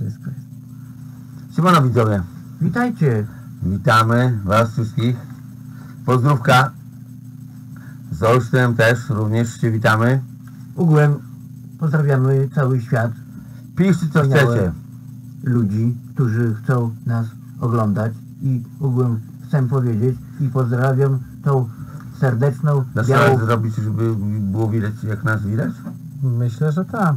Wszystko jest. Siemano widzowie, Witajcie. witamy was wszystkich. Pozdrówka. Z Olsztynem też również się witamy. Ugłem pozdrawiamy cały świat Piszcie co chcecie. ludzi, którzy chcą nas oglądać i ugłem chcę powiedzieć i pozdrawiam tą serdeczną, Dasz białą... zrobić, żeby było widać jak nas widać? Myślę, że tak.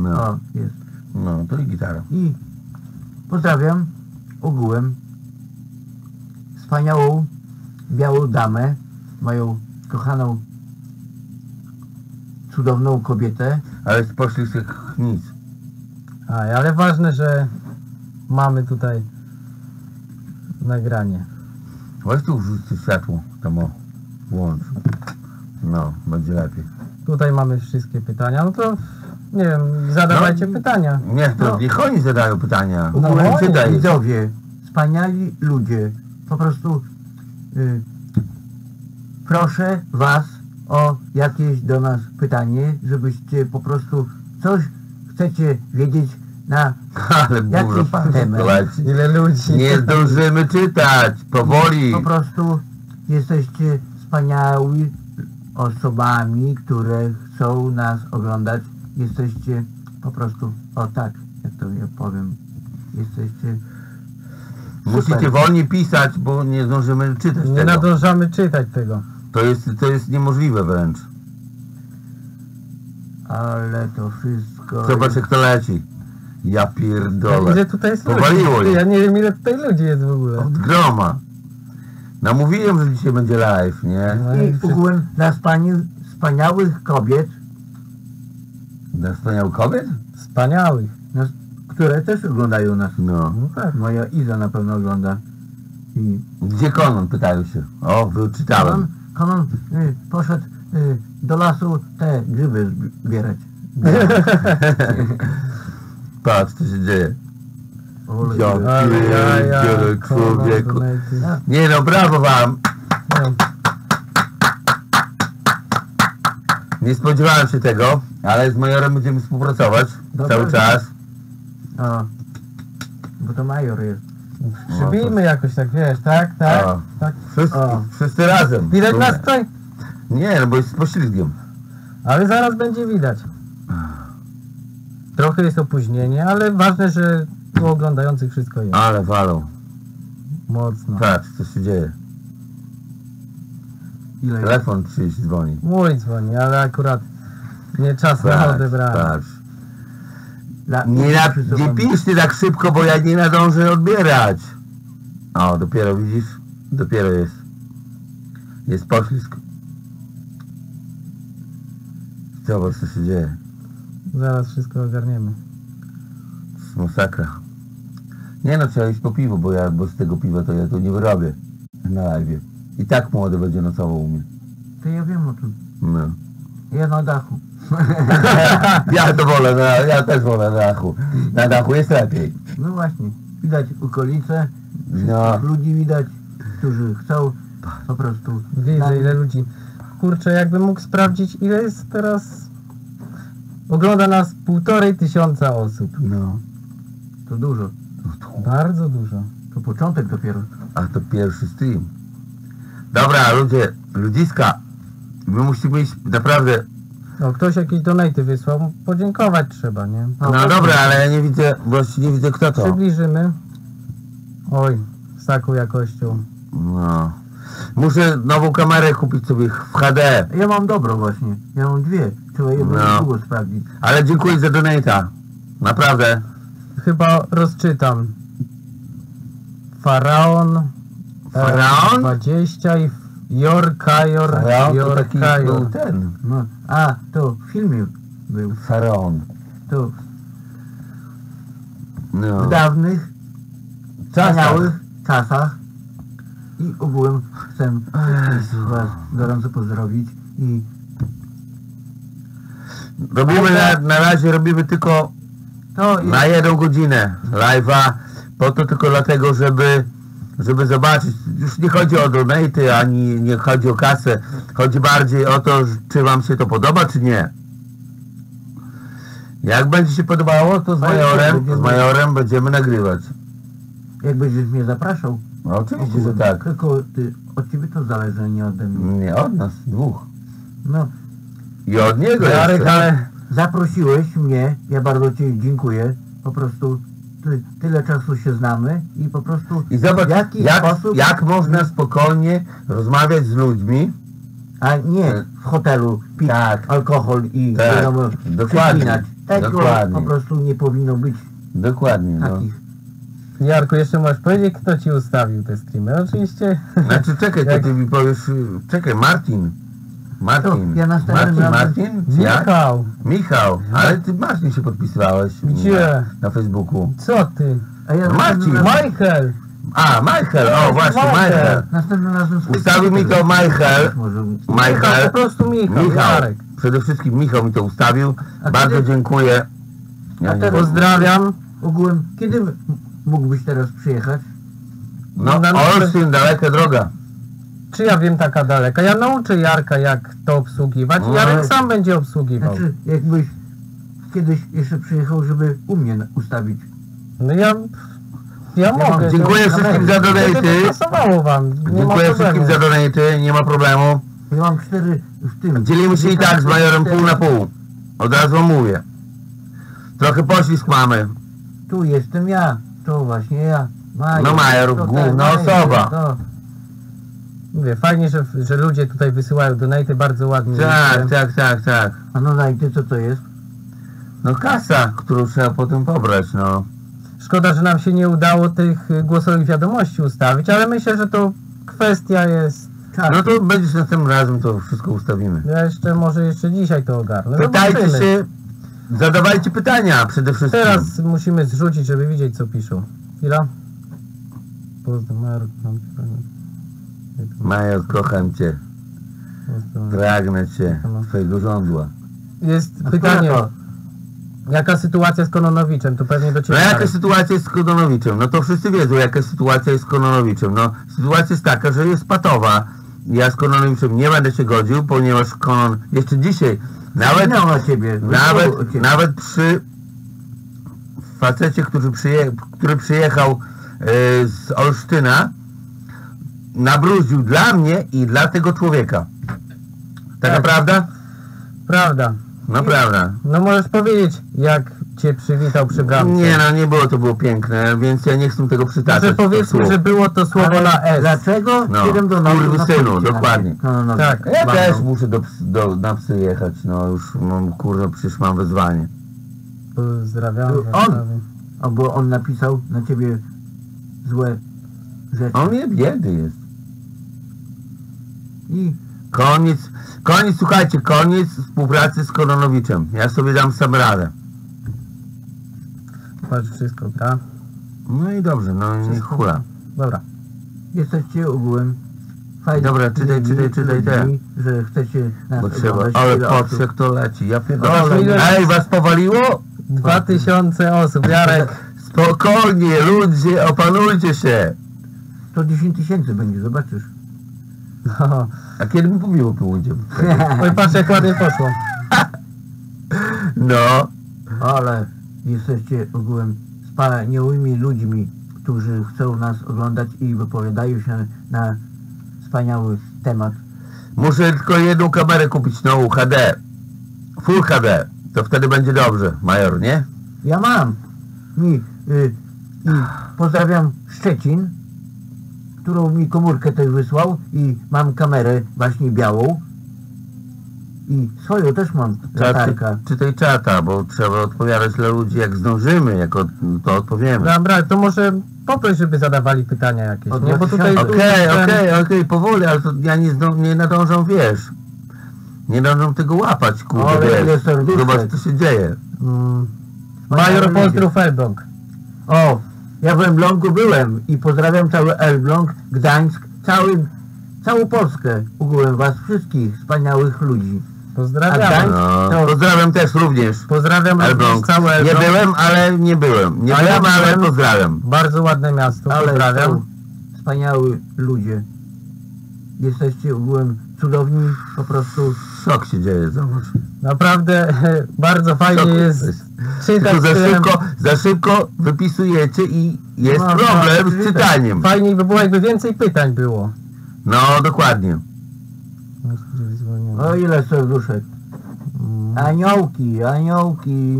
No, O, jest. No to i gitara. I pozdrawiam ogółem wspaniałą, białą damę, moją kochaną, cudowną kobietę. Ale z tych nic. A, ale ważne, że mamy tutaj nagranie. Weź tu wrzućcie światło, tam o, włącz. No, będzie lepiej. Tutaj mamy wszystkie pytania. No to nie wiem, zadawajcie No. pytania. Niech to, No. niech oni zadają pytania. No, oni, czytaj. widzowie, wspaniali ludzie. Po prostu y, proszę Was o jakieś do nas pytanie, żebyście po prostu coś chcecie wiedzieć na Ale Jaki dużo temat? leci. Ile ludzi. Nie zdążymy czytać, powoli. po prostu jesteście wspaniałymi osobami, które chcą nas oglądać. Jesteście po prostu, o tak, jak to ja powiem, jesteście Musicie wolniej pisać, bo nie zdążymy czytać Nie tego. nadążamy czytać tego. To jest, to jest niemożliwe wręcz. Ale to wszystko. Zobacz jak to leci. Ja pierdolę. ile tutaj jest Powaliło ludzi? je. Ja nie wiem ile tutaj ludzi jest w ogóle. Od groma. No mówiłem, że dzisiaj będzie live, nie? No I ogółem dla wspani wspaniałych kobiet, Wspaniałych kobiet? Wspaniałych. no, które też oglądają nas. No. No tak. Moja Iza na pewno ogląda. I Gdzie Konon? Pytają się. O, wyczytałem. Konon, Konon y, poszedł y, do lasu te grzyby zbierać. Patrz, co się dzieje. Ja ja, ja, człowieku. Nie no, brawo wam. No, Nie spodziewałem się tego, ale z majorem będziemy współpracować Dobra. cały czas. O, bo to major jest. Przybijmy jakoś tak, wiesz, tak, tak, tak. Wszyscy, O. wszyscy razem. Widać nas tutaj? Nie, no bo jest z poślizgiem. Ale zaraz będzie widać. Trochę jest opóźnienie, ale ważne, że u oglądających wszystko jest. Ale walą. Mocno. Patrz, co się dzieje. Ile? Telefon czyjś dzwoni. Mój dzwoni, ale akurat nie czas na Patrz, odebranie. patrz. La, Nie, na, nie sobie- piszcie tak szybko, bo ja nie nadążę odbierać. O, dopiero widzisz? Dopiero jest. Jest poślizg. Zobacz, co się dzieje. Zaraz wszystko ogarniemy. To jest masakra. Nie no, trzeba iść po piwo, bo ja bo z tego piwa to ja to nie wyrobię na live. I tak młody będzie nocował u mnie. To ja wiem o tym. No. Ja na dachu. ja to wolę, na, ja też wolę na dachu. Na dachu jest lepiej. No właśnie. Widać okolice, No. ludzi widać, którzy chcą po prostu. Widzę ile ludzi. Kurczę, jakbym mógł sprawdzić ile jest teraz... Ogląda nas półtorej tysiąca osób. No. To dużo. Bardzo dużo. To początek dopiero. A to pierwszy stream. Dobra, ludzie, ludziska, my musimy iść naprawdę. No, ktoś jakieś donaty wysłał, podziękować trzeba, nie? No, dobra, ale ja nie widzę, właściwie nie widzę kto to. Przybliżymy. Oj, z taką jakością. No. Muszę nową kamerę kupić sobie w HD. Ja mam dobro właśnie. Ja mam dwie. Trzeba jedną No. długo sprawdzić. Ale dziękuję za donata. Naprawdę. Chyba rozczytam. Faraon. Faraon? 20 i Jorkajor. Faraon to taki był Jorkajor. ten. No. A, to w filmie był. Faraon. To No. w dawnych, wspaniałych czasach. I ogółem chcę wszystkich Was gorąco pozdrowić i Robimy na, na razie robimy tylko to jest na jedną godzinę live'a. Po to tylko dlatego, żeby żeby zobaczyć. Już nie chodzi o donaty, ani nie chodzi o kasę. Chodzi bardziej o to, czy wam się to podoba, czy nie. Jak będzie się podobało, to z majorem, będziemy- z majorem będziemy nagrywać. Jak będziesz mnie zapraszał, No, oczywiście, że tak. Tylko ty, od ciebie to zależy, a nie ode mnie. Nie, od nas, dwóch. No, I od niego Jarek, jeszcze. ale zaprosiłeś mnie, ja bardzo ci dziękuję. Po prostu tyle czasu się znamy i po prostu I zobacz, w jaki jak, sposób, jak można spokojnie rozmawiać z ludźmi. a nie w hotelu pić Tak. alkohol i Tak, wiadomo, dokładnie. Tego dokładnie. po prostu nie powinno być Dokładnie, no. takich. Jarku, jeszcze możesz powiedzieć, kto ci ustawił te streamy? Oczywiście. Znaczy czekaj, to Jak- ty mi powiesz, czekaj, Martin. Martin. Ja razem- Martin? Jak? Michał, Michał, ale ty Martin się podpisywałeś Gdzie? na, Facebooku. co ty? A ja No Marcin, Michael! A, Michael, o właśnie, Michael. Następnym razem Ustawił mi to Michael. Michael. po prostu Michał, Michał. Przede wszystkim Michał mi to ustawił. Bardzo dziękuję. Ja nie Pozdrawiam. ogółem, kiedy mógłbyś teraz przyjechać? No, na- Olsztyn, daleka droga. Czy ja wiem taka daleka? Ja nauczę Jarka, jak to obsługiwać. No. Jarek sam będzie obsługiwał. Znaczy, jakbyś kiedyś jeszcze przyjechał, żeby u mnie ustawić. No ja... Ja mam- mogę. Dziękuję wszystkim za donaty. pasowało wam. Nie Dziękuję wszystkim za donaty, nie ma problemu. Ja mam cztery w tym. Dzielimy się i tak z majorem pół na pół. Od razu mówię. Trochę poślizg mamy. Tu jestem ja, to właśnie ja. Major, No major, główna major, osoba. To. Mówię, fajnie, że, że ludzie tutaj wysyłają donaty, bardzo ładnie. Tak, tak, tak, tak. A no daj, co to jest? No kasa, którą trzeba potem pobrać, no. Szkoda, że nam się nie udało tych y, głosowych wiadomości ustawić, ale myślę, że to kwestia jest... Czas. No to będziesz następnym razem, to wszystko ustawimy. Ja jeszcze, może jeszcze dzisiaj to ogarnę. Pytajcie Zobaczymy. się, zadawajcie pytania przede wszystkim. Teraz musimy zrzucić, żeby widzieć, co piszą. Chwila. Pozdro, Marek, Major, kocham cię, pragnę cię, twojego żądła. Jest A pytanie, jaka sytuacja z Kononowiczem? To pewnie do No Ciebie. jaka Marek. sytuacja jest z Kononowiczem? No to wszyscy wiedzą, jaka sytuacja jest z Kononowiczem. No sytuacja jest taka, że jest patowa. Ja z Kononowiczem nie będę się godził, ponieważ Konon jeszcze dzisiaj, nawet, na ciebie. nawet, ciebie. nawet przy facecie, który, przyje, który przyjechał e, z Olsztyna, nabrudził dla mnie i dla tego człowieka. Taka Tak. prawda? Prawda. No prawda. No możesz powiedzieć, jak Cię przywitał przy bramce. Nie no, nie było to było piękne, więc ja nie chcę tego przytaczać. Może powiedzmy, że było to słowo Ale na S. Dlaczego? No, Siedem do nocy kurwy synu, dokładnie. No, no, no. Tak. Ja Bandą. też muszę do, do, na psy jechać, no już mam, kurde, przecież mam wezwanie. Pozdrawiam. On. Warszawy. O, bo on napisał na ciebie złe rzeczy. On nie biedy jest. I Koniec, koniec, słuchajcie, koniec współpracy z Koronowiczem. Ja sobie dam sam radę. Patrz, wszystko gra. No i dobrze, no niech hula. Dobra. jesteście ogółem fajnymi Dobra, czytaj, czytaj, czytaj ludźmi, że chcecie nas Bo trzeba, ale patrz jak to leci. Ja pierdolę. Ej, was powaliło? Dwa tysiące osób, Jarek. Spokojnie, ludzie, opanujcie się. To 10 tysięcy będzie, zobaczysz. No. A kiedy mi pobiło pójdzie? Oj, patrz jak ładnie poszło. No, Ale jesteście ogółem wspaniałymi ludźmi, którzy chcą nas oglądać i wypowiadają się na wspaniały temat. muszę tylko jedną kamerę kupić nową HD. Full HD. To wtedy będzie dobrze, major, nie? Ja mam. Mi, y, I pozdrawiam Szczecin, którą mi komórkę też wysłał i mam kamerę właśnie białą. I swoją też mam latarka. czy, czytaj czata, bo trzeba odpowiadać dla ludzi jak zdążymy, jak od, to odpowiemy. Dobra, to może poproś, żeby zadawali pytania jakieś, Od nie? Bo tutaj... 2000. Okej, okej, okej, powoli, ale to ja nie, zdą, nie nadążam, wiesz. Nie nadążam tego łapać, kurde, wiesz. Zobacz, co się dzieje. Mm, Major. Pozdrów Elbląg. O, ja w Elblągu byłem i pozdrawiam cały Elbląg, Gdańsk, cały, całą Polskę. Ogółem was wszystkich wspaniałych ludzi. Pozdrawiam. No, To- pozdrawiam też również. Pozdrawiam również Elbląg. Nie Elbląg. byłem, ale nie byłem. Nie A ja byłem, ale pozdrawiam. Bardzo ładne miasto, Ale pozdrawiam. wspaniały ludzie. Jesteście ogółem cudowni, po prostu Szok się dzieje, zobacz. Naprawdę bardzo fajnie jest czytać Tylko za szybko, za szybko wypisujecie i jest No, problem tak, z czytaniem. Fajniej by było, jakby więcej pytań było. No, dokładnie. O ile serduszek. Aniołki, aniołki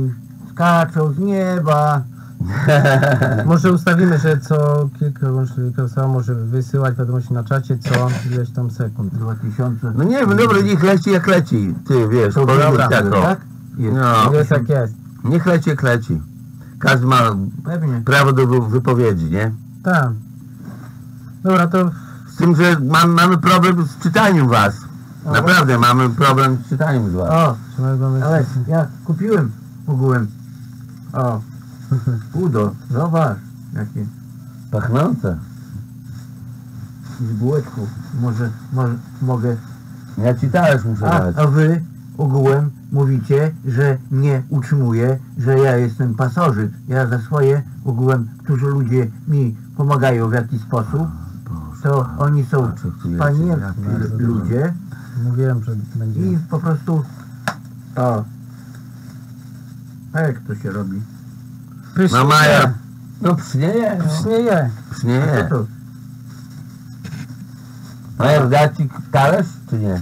skaczą z nieba. Może ustawimy, że co kilka, kilka osoba może wysyłać wiadomości na czacie co ileś tam sekund. 2000. No nie wiem, dobra, niech leci jak leci. Ty wiesz, To dobra, tak, o. tak? Jest. No, Jest jak jest. niech leci jak leci. Każdy ma Pewnie. prawo do wy- wypowiedzi, nie? Tak. Dobra, to Z tym, że mam, mamy problem z czytaniem was. Naprawdę, mamy problem z czytaniem z was. O, ale ja kupiłem ogółem. O, udo, zobacz, jakie Pachnące. z bułeczków. Może, może, mogę. Ja ci talerz muszę A, dać. a wy ogółem mówicie, że nie utrzymuję, że ja jestem pasożyt. Ja za swoje ogółem, którzy ludzie mi pomagają w jakiś sposób, to oni są dużo. ludzie Mówiłem, że będzie... i po prostu o. A jak to się robi? No Maja, no psznieje, no. Pysznie je. A co Psznieje. to? Maja, dać ci talerz, czy nie?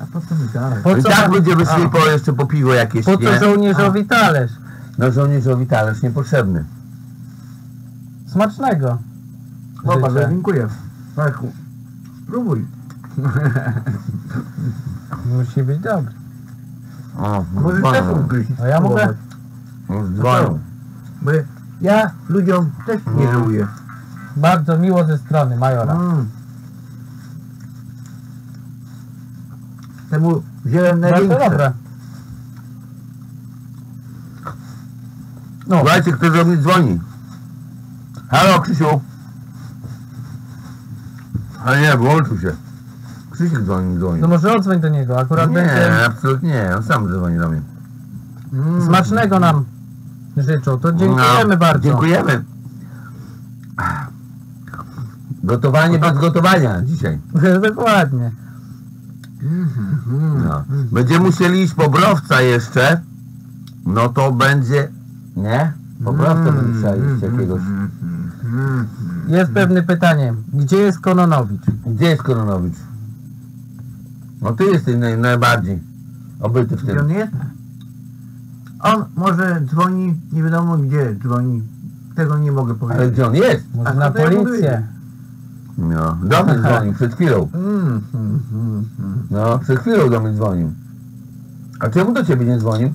A po co mi dalej? Po I co tak nam- będziemy szli po, jeszcze po piwo jakieś, Po co nie? żołnierzowi talerz? No żołnierzowi talerz niepotrzebny. Smacznego. Bardzo Życzę. dziękuję. Marku, spróbuj. Musi być dobry. O, Możesz też dzwonią. ugryźć. A ja mogę? Już dzwonią. Bo ja ludziom też nie Mm. żałuję. Bardzo miło ze strony Majora. Mm. Temu wziąłem Bardzo największe. dobre. No, Słuchajcie, kto do mnie dzwoni. Halo, Krzysiu. Ale nie, wyłączył się. Krzysiek dzwoni, dzwoni. no może odzwoń do niego. Akurat będzie Nie, absolutnie nie, on sam dzwoni do mnie. Mm. smacznego nam życzą. To dziękujemy No, bardzo. Dziękujemy. Gotowanie bez gotowania dzisiaj. Dokładnie. No. Będziemy musieli iść po browca jeszcze. No to będzie... Nie? Po browca będzie trzeba iść jakiegoś. Mm. Jest pewne pytanie. Gdzie jest Kononowicz? Gdzie jest Koronowicz? No ty jesteś naj, najbardziej obyty w Gdzie on tym. jest? On może dzwoni, nie wiadomo gdzie dzwoni. Tego nie mogę Ale powiedzieć. gdzie on jest? Może A na policję? No, do mnie dzwonił przed chwilą. Mm, mm, mm. No, przed chwilą do mnie dzwonił. A czemu do ciebie nie dzwonił?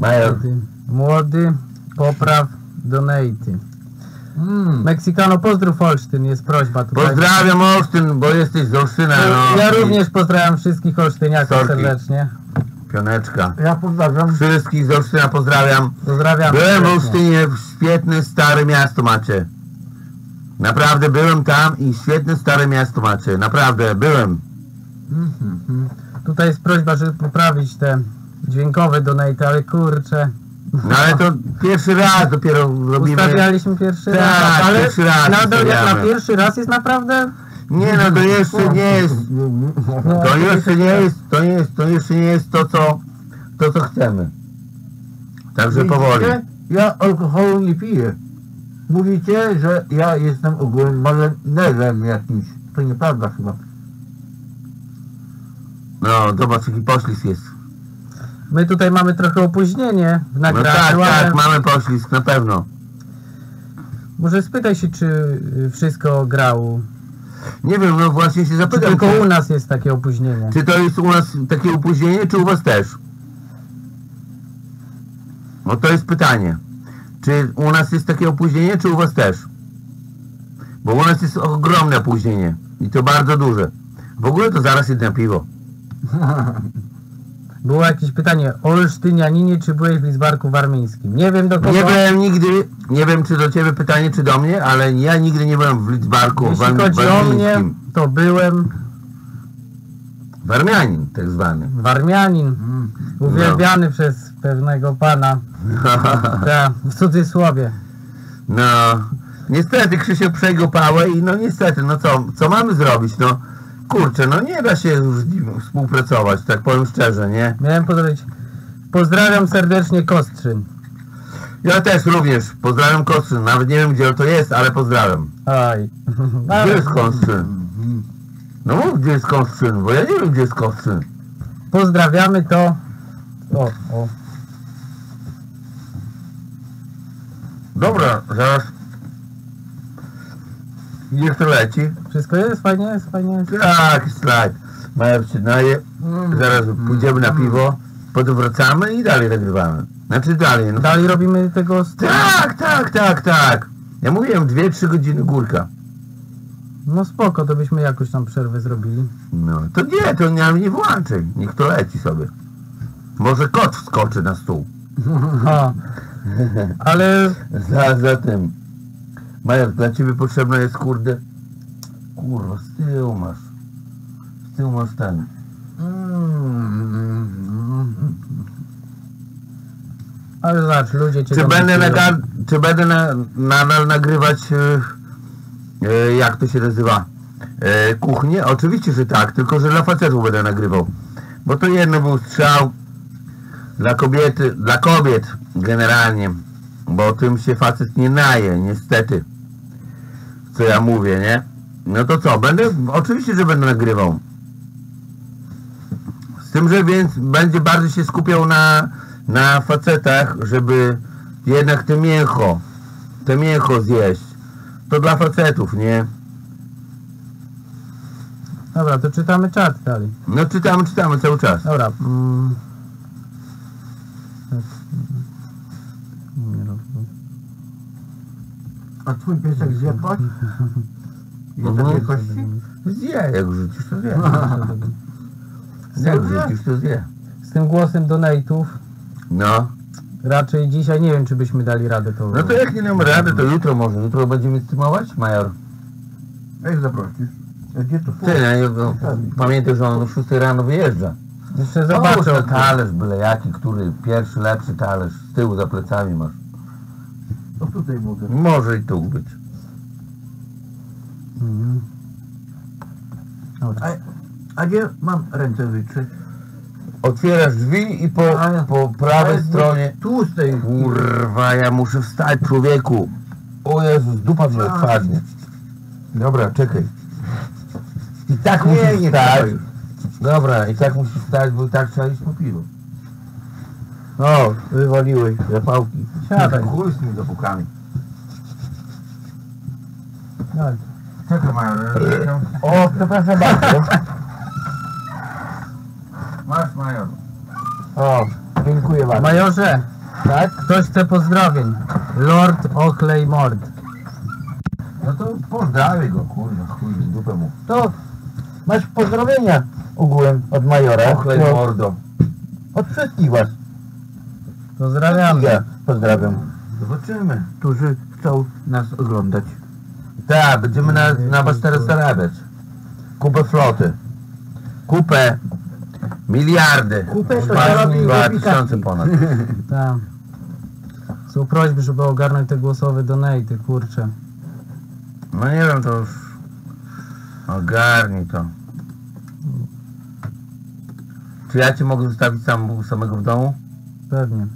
Major, Młody, młody popraw donaty. Mm. Meksykano, pozdrów Olsztyn, jest prośba tutaj. pozdrawiam Olsztyn, bo jesteś z Olsztyna, no. Ja również pozdrawiam wszystkich olsztyniaków Sorki. serdecznie. Pioneczka. Ja pozdrawiam. Wszystkich z Olsztyna pozdrawiam. Pozdrawiam. Byłem w. Olsztynie, świetne stare miasto macie. Naprawdę byłem tam i świetne stare miasto macie. Naprawdę, byłem. Mm, mm. Tutaj jest prośba, żeby poprawić te dźwiękowe donate, ale kurczę. No ale to pierwszy raz dopiero robimy. Ustawialiśmy pierwszy Tak, raz, ale pierwszy raz nadal jak na pierwszy raz jest naprawdę... Nie no, to jeszcze nie jest. No, To jeszcze nie jest, to jest, to jeszcze nie jest to co, to co chcemy. Także powoli. Ja alkoholu nie piję. Mówicie, że ja jestem ogólnie malenerem jakimś. To nieprawda chyba. No, zobacz jaki poślizg jest. My tutaj mamy trochę opóźnienie w No nagraniu, tak, ale tak, mamy poślizg, na pewno. może spytaj się, czy wszystko grało. Nie wiem, no właśnie się Czy zapytam, tylko czy, u nas jest takie opóźnienie. czy to jest u nas takie opóźnienie, czy u was też? No to jest pytanie. Czy u nas jest takie opóźnienie, czy u was też? Bo u nas jest ogromne opóźnienie. I to bardzo duże. W ogóle to zaraz jedno piwo. Było jakieś pytanie, Olsztynianinie, czy byłeś w Lidzbarku Warmińskim? Nie wiem do kogo. Nie byłem nigdy, nie wiem czy do ciebie pytanie, czy do mnie, ale ja nigdy nie byłem w Lidzbarku, w Jeśli Wam- chodzi o mnie, Warmińskim. to byłem Warmianin tak zwany. Warmianin, Mm. uwielbiany przez pewnego pana, ta, w cudzysłowie. No, Niestety Krzysiek przejął pałę i no niestety, no co, co mamy zrobić, no kurczę, no nie da się już z nim współpracować, tak powiem szczerze, nie? Miałem pozdrowić. Pozdrawiam serdecznie Kostrzyn. Ja też również pozdrawiam Kostrzyn, nawet nie wiem gdzie to jest, ale pozdrawiam. Aj. Gdzie jest Kostrzyn? No mów gdzie jest Kostrzyn, bo ja nie wiem gdzie jest Kostrzyn. Pozdrawiamy to. O, o. Dobra, zaraz. Niech to leci. Wszystko jest? Fajnie jest? Fajnie jest? Tak, slajd. Major się naje, zaraz pójdziemy na piwo, potem wracamy i dalej nagrywamy. Znaczy dalej, no. Dalej robimy tego... Tak, tak, tak, tak. Ja mówiłem 2-3 godziny górka. No spoko, to byśmy jakoś tam przerwę zrobili. No, to nie, to nie, nie włączaj. Niech to leci sobie. Może kot wskoczy na stół. Ale Za, za tym. Major, dla ciebie potrzebna jest kurde. Kurwa, z tyłu masz. Z tyłu masz ten. Ale zobacz, ludzie cię Czy będę, naga- czy będę na, nadal nagrywać, e, jak to się nazywa, e, kuchnię? Oczywiście, że tak, tylko że dla facetów będę nagrywał. Bo to jedno był strzał dla kobiety, dla kobiet generalnie, bo tym się facet nie naje, niestety. Co ja mówię, nie? No to co, będę, oczywiście, że będę nagrywał. Z tym, że więc będzie bardziej się skupiał na, na facetach, żeby jednak te mięcho, te mięcho zjeść. To dla facetów, nie? Dobra, to czytamy czat dalej. No czytamy, czytamy cały czas. Dobra. Mm. Tak. Nie rozumiem. A twój piesek zje kość? Mhm. takie kości? Zje, jak rzucisz to zje. Jak rzucisz to zje. Z tym głosem donate'ów No. raczej dzisiaj nie wiem, czy byśmy dali radę to. No to jak nie damy rady, to jutro może. Jutro będziemy streamować, Major. Jak zaprosisz? Gdzie to Ty, no, pamiętaj, że on o 6 rano wyjeżdża. Jeszcze Zobaczę zobaczę. talerz byle jaki, który pierwszy, lepszy talerz z tyłu za plecami masz. To tutaj mogę. Może i tu być. Mhm. Dobra. A, a gdzie mam ręce wytrzeć? Otwierasz drzwi i po, po prawej stronie... Tłustej. Kurwa, ja muszę wstać, człowieku. O Jezus, dupa mi A. odpadnie. Dobra, czekaj. I tak Nie, musisz nie wstać. Dobra, i tak musisz wstać, bo i tak trzeba iść po piwo. O, wywaliłeś zapałki. Siadaj. Chuj z tymi zapukami. Daj. Czekaj, Major. O, przepraszam bardzo. Masz, Major. O, dziękuję bardzo. Majorze, Tak? ktoś chce pozdrowień. Lord Ochley Mord. No to pozdrawię go, kurwa, chuj, dupę mu. To masz pozdrowienia ogółem od majora. No, mordo. Od wszystkich was. Pozdrawiamy. Ja pozdrawiam. Zobaczymy. Którzy chcą nas oglądać. Tak, będziemy na, na was teraz zarabiać. Kupę floty. Kupę. Miliardy. Kupę to zarobi Dwa tysiące ponad. Tak. Są prośby, żeby ogarnąć te głosowe donaty, kurczę. No nie wiem, to już... Ogarnij to. Czy ja cię mogę zostawić sam, samego w domu? Pewnie.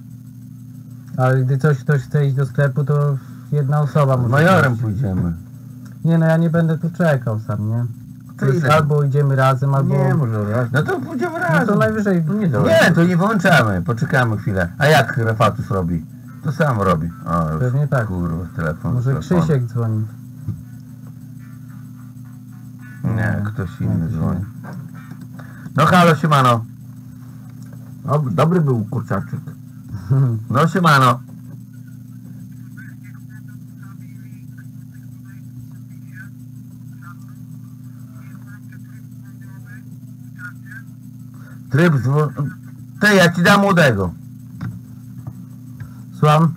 Ale gdy coś ktoś chce iść do sklepu, to jedna osoba może. majorem iść. pójdziemy. Nie no, ja nie będę tu czekał sam, nie? Albo idziemy razem, albo... Nie, może raz. No to pójdziemy No razem. to najwyżej... No nie Nie, to nie wyłączamy. Poczekamy chwilę. A jak Rafatus robi? To sam robi. O, już, Pewnie tak. Kurwa, telefon. Może telefon. Krzysiek dzwoni. Nie, ktoś inny dzwoni. No halo, siemano. Dobry był kurczaczek. No siemano. Tryb dzwon... Ty, ja ci dam młodego. Słucham?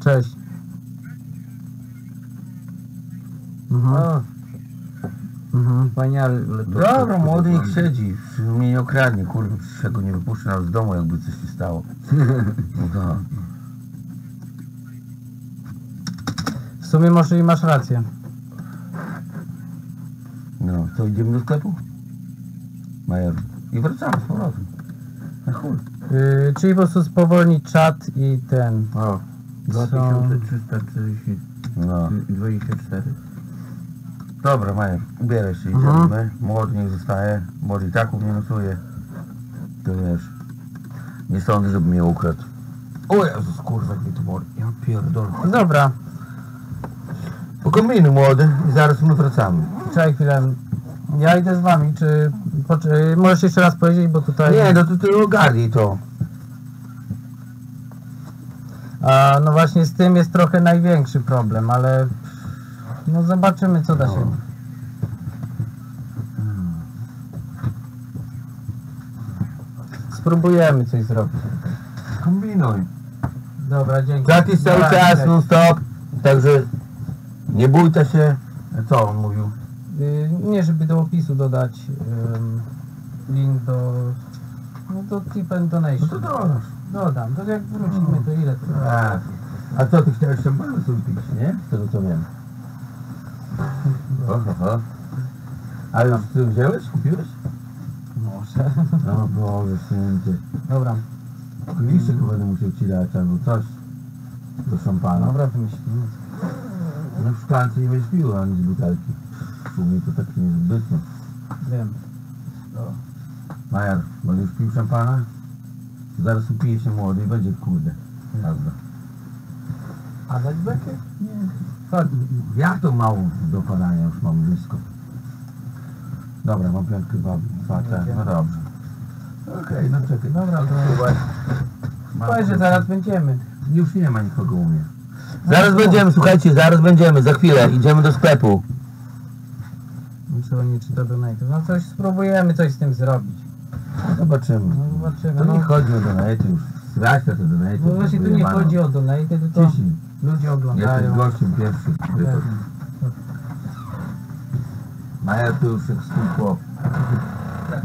Cześć. Mhm. Mhm. wspaniale. Dobra, młody niech siedzi. Mnie nie okradnie, kurwa, przecież ja go nie wypuszczę nawet z domu, jakby coś się stało. No. sumie może i masz rację. No, to idziemy do sklepu? Major. I wracamy z powrotem. Na chuj. Yy, czyli po prostu spowolnić czat i ten. O, 2340 No. 24. Dobra, Major, ubieraj się, idziemy. Mhm. Młody niech zostaje, młody i tak u mnie nocuje. To wiesz, nie sądzę, żeby mnie ukradł. O Jezus, kurwa, nie to młody. Ja pierdolę. Dobra, Pokominy młody i zaraz my wracamy. czekaj chwilę. Ja idę z wami, czy... Yy, Możesz jeszcze raz powiedzieć, bo tutaj... Nie, no to ty ogarnij to. A, no właśnie z tym jest trochę największy problem, ale... No zobaczymy co da się. No. Spróbujemy coś zrobić. Kombinuj. Dobra, dzięki. Jest cały Dobra, czas, dzięki. non stop. Także nie bójcie się. Co on mówił? Y, Nie, żeby do opisu dodać ym, link do... No do tip and No donation. to dodasz. Dodam, to jak wrócimy to ile to A, a co, ty chciałeś szampana sobie pić, nie? Z tego co wiem. Oho, oho. A już ty wziąłeś? Kupiłeś? Może. No Boże święty. Dobra, Liszek będę musiał ci dać albo coś do szampana. dobra wymyślimy. No w szklance nie będziesz pił ani z butelki. U mnie to takie niezbytnie. Wiem. Majar, będziesz pił szampana? Zaraz upije się młody i będzie kurde. Jazda. A bekę? Nie. Chodź. Jak to mało do już mam blisko. Dobra, mam piątkę dwa, dwa te, no dobrze. Okej, no czekaj. Dobra, to... Powiedz, że zaraz będziemy. Już nie ma nikogo u mnie. Zaraz będziemy, słuchajcie, zaraz będziemy, za chwilę, idziemy do sklepu. Muszę nie czyta donate. No coś spróbujemy coś z tym zrobić. Zobaczymy. No zobaczymy. To nie No, chodzi o donate już. Na te donate. no właśnie tu nie chodzi o donate, tylko Ciśnij. Ludzie Jesteś oglądają. gościem pierwszy. Wiem. Maja to już jak swój chłop. Tak,